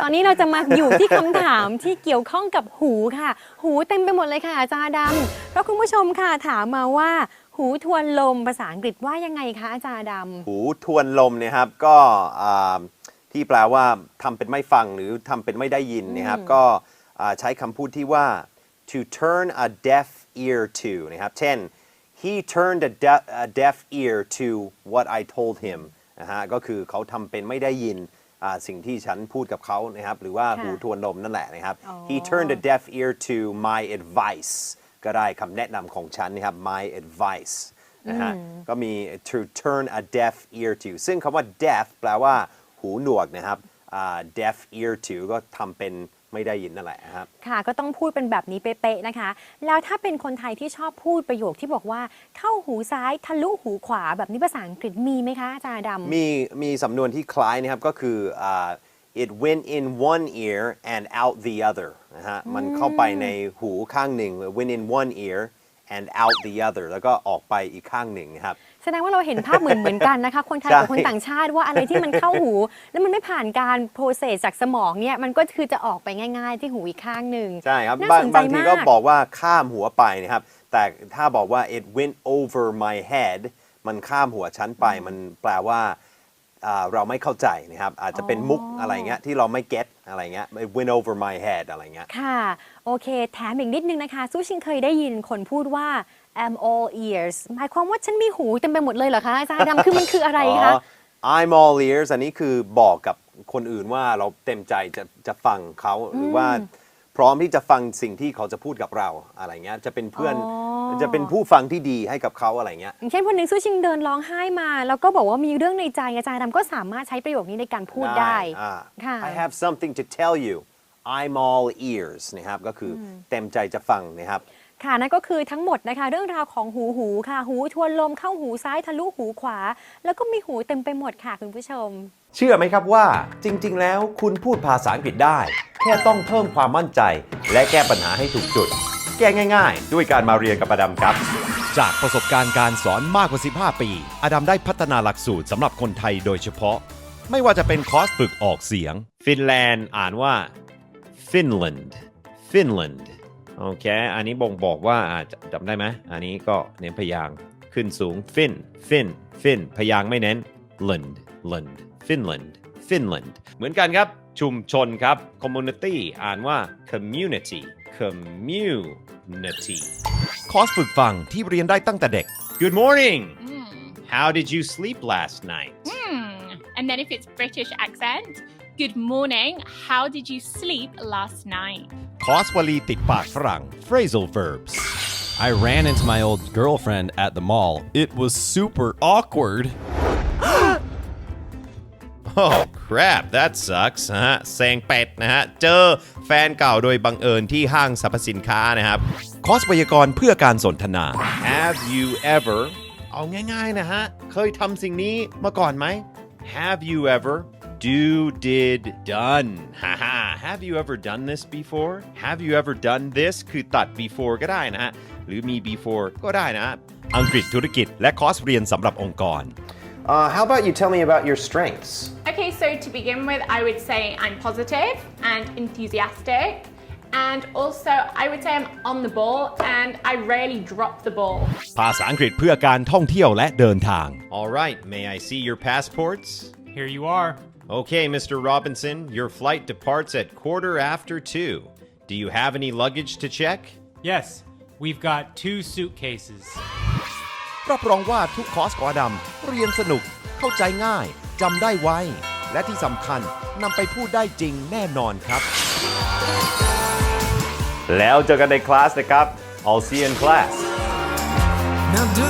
ตอนนี้เราจะมาอยู่ที่คำถามที่เกี่ยวข้องกับหูค่ะ หูเต็มไปหมดเลยค่ะอาจารย์ดำเพราะคุณผู้ชมค่ะถามมาว่า หูทวนลมภาษาอังกฤษว่ายังไงคะอาจารย์ดำ หูทวนลมเนะครับก็อ่าที่แปลว่าทำเป็นไม่ฟังหรือทำเป็นไม่ได้ยินนะครับ ก็อ่าใช้คำพูดที่ว่า to turn a deaf ear to นะครับ เช่น he turned a, de- a deaf ear to what I told him นะฮะก็คือเขาทำเป็นไม่ได้ยิน สิ่งที่ฉันพูดกับเขานะครับ หรือว่าค่ะหูทวนลมนั่นแหละนะครับอ๋อ he turned a deaf ear to my advice ก็ได้คำแนะนำของฉันนะครับ my advice นะฮะก็มี to turn a deaf ear to ซึ่งคำว่า deaf แปลว่าหูหนวกนะครับอ่า deaf ear to ก็ทำเป็น ไม่ได้ยินนั่นแหละครับ ค่ะ ก็ต้องพูดเป็นแบบนี้เป๊ะๆนะคะ แล้วถ้าเป็นคนไทยที่ชอบพูดประโยคที่บอกว่าเข้าหูซ้ายทะลุหูขวาแบบนี้ภาษาอังกฤษมีไหมคะอาจารย์ดำ มีมีสำนวนที่คล้ายนะครับก็คืออ่า it went in one ear and out the other นะฮะมันเข้าไปในหูข้างหนึ่ง went in one ear and out the other แล้วก็ออกไปอีกข้างหนึ่งนะครับ แสดงว่าเราเห็นภาพเหมือนเหมือนกันนะคะ คนไทยกับใช่คนต่างชาติว่าอะไรที่มันเข้าหู แล้วมันไม่ผ่านการโปรเซสจากสมองเนี่ย มันก็คือจะออกไปง่าย ๆ ที่หูอีกข้างหนึ่งใช่ครับ น่าบางสนใจบางทีก็มาก บอกว่าข้ามหัวไปนะครับ แต่ถ้าบอกว่า it went over my head มันข้ามหัวฉันไป มันแปลว่าอ่า เราไม่เข้าใจนะครับ อาจจะเป็นมุกอะไรเงี้ยที่เราไม่ get อะไรเงี้ย it went over my head อะไรเงี้ย ค่ะ โอเค แถมอีกนิดนึงนะคะสู้ชิงเคยได้ยินคนพูดว่า I'm all ears หมายความว่าฉันมีหูเต็มไปหมดเลยเหรอคะอาจารย์ดำคือมันคืออะไรคะอ๋อ I'm all ears อันนี้คือบอกกับคนอื่นว่าเราเต็มใจจะจะฟังเขาหรือว่าพร้อมที่จะฟังสิ่งที่เขาจะพูดกับเราอะไรเงี้ยจะเป็นเพื่อนอ๋อ จะเป็นผู้ฟังที่ดีให้กับเขาอะไรเงี้ยอย่างเช่นวันหนึ่งสู้ชิงเดินร้องไห้มา แล้วก็บอกว่ามีเรื่องในใจอาจารย์ดำก็สามารถใช้ประโยคนี้ในการพูดได้อ่า ค่ะ I have something to tell you I'm all ears นะครับก็คืออเต็มใจจะฟังนะครับ ค่ะนั่นก็คือทั้งหมดนะคะ เรื่องราวของหูหูค่ะ หูทวนลมเข้าหูซ้ายทะลุหูขวา แล้วก็มีหูเต็มไปหมดค่ะคุณผู้ชม เชื่อไหมครับว่าจริง ๆ แล้วคุณพูดภาษาอังกฤษได้ แค่ต้องเพิ่มความมั่นใจ และแก้ปัญหาให้ถูกจุด แก้ง่ายๆ ด้วยการมาเรียนกับอดัมครับ จากประสบการณ์การสอนมากกว่า 15 ปี อดัมได้พัฒนาหลักสูตรสำหรับคนไทยโดยเฉพาะ ไม่ว่าจะเป็นคอร์สฝึกออกเสียง ฟินแลนด์อ่านว่า Finland Finland โอเค อันนี้บ่งบอกว่าอาจจะจำได้ไหม อันนี้ก็เน้นพยางค์ขึ้นสูง Fin Fin Fin พยางค์ไม่เน้น Land Land Finland Finland เหมือนกันครับ ชุมชนครับ Community อ่านว่า Community Community คอร์สฝึกฟังที่เรียนได้ตั้งแต่เด็ก Good morning How did you sleep last night Hmm. And then if it's British accent, good morning. How did you sleep last night? คอร์สวลีติดปากฝรั่ง Phrasal verbs I ran into my old girlfriend at the mall. It was super awkward. Oh crap that sucks นะฮะเซงเป็ดนะฮะ เจอแฟนเก่าโดยบังเอิญที่ห้างสรรพสินค้านะครับ คอร์สไวยากรณ์เพื่อการสนทนา Have you ever เอาง่ายๆนะฮะ เคยทำสิ่งนี้มาก่อนไหม Have you ever do did done ฮ่าฮ่า Have you ever done this before Have you ever done this คือตัด before ก็ได้นะฮะ หรือมี before ก็ได้นะ อังกฤษธุรกิจและคอร์สเรียนสำหรับองค์กร Uh, how about you tell me about your strengths Okay, so to begin with, I would say I'm positive and enthusiastic. And also, I would say I'm on the ball and I rarely drop the ball. ภาษาอังกฤษเพื่อการท่องเที่ยวและเดินทาง Alright may I see your passports Here you are. Okay Mr. Robinson your flight departs at quarter after two Do you have any luggage to check Yes, we've got two suitcases. รับรองว่าทุกคอร์สของอดัมเรียนสนุก เข้าใจง่ายจำได้ไวและที่สำคัญนำไปพูดได้จริงแน่นอนครับ แล้วเจอกันในคลาสนะครับ I'll see you in class Now do